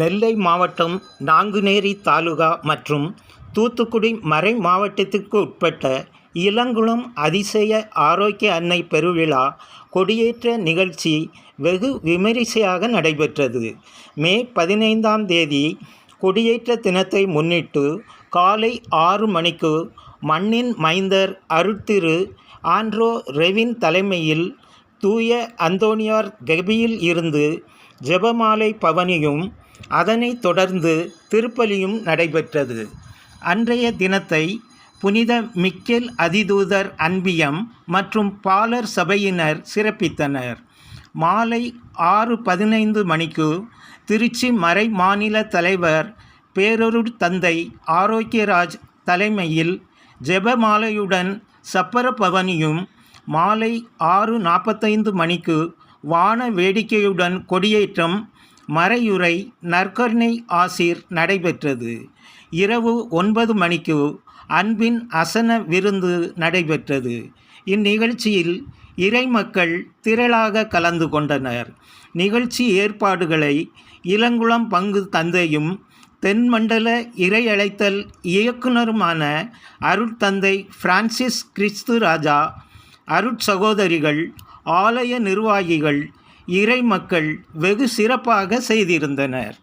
நெல்லை மாவட்டம் நாங்குநேரி தாலுகா மற்றும் தூத்துக்குடி மறை மாவட்டத்திற்கு உட்பட்ட இளங்குளம் அதிசய ஆரோக்கிய அன்னை பெருவிழா கொடியேற்ற நிகழ்ச்சி வெகு விமரிசையாக நடைபெற்றது. மே பதினைந்தாம் தேதி கொடியேற்ற தினத்தை முன்னிட்டு காலை ஆறு மணிக்கு மண்ணின் மைந்தர் அருட்திரு ஆண்ட்ரோ ரெவின் தலைமையில் தூய அந்தோனியார் கெபியில் இருந்து ஜெபமாலை பவனியும் அதனைத் தொடர்ந்து திருப்பலியும் நடைபெற்றது. அன்றைய தினத்தை புனித மிக்கேல் அதிதூதர் அன்பியம் மற்றும் பாலர் சபையினர் சிறப்பித்தனர். மாலை ஆறு பதினைந்து மணிக்கு திருச்சி மறை மாநில தலைவர் பேரொருட் தந்தை ஆரோக்கியராஜ் தலைமையில் ஜெபமாலையுடன் சப்பர பவனியும் மாலை ஆறு நாற்பத்தைந்து மணிக்கு வான வேடிக்கையுடன் கொடியேற்றம் மறையுறை நற்கருணை ஆசிர் நடைபெற்றது. இரவு ஒன்பது மணிக்கு அன்பின் அசன விருந்து நடைபெற்றது. இந்நிகழ்ச்சியில் இறைமக்கள் திரளாக கலந்து கொண்டனர். நிகழ்ச்சி ஏற்பாடுகளை இளங்குளம் பங்கு தந்தையும் தென்மண்டல இறையழைத்தல் இயக்குனருமான அருட்தந்தை பிரான்சிஸ் கிறிஸ்து ராஜா அருட்சகோதரிகள் ஆலய நிர்வாகிகள் இறைமக்கள் வெகு சிறப்பாக செய்திருந்தனர்.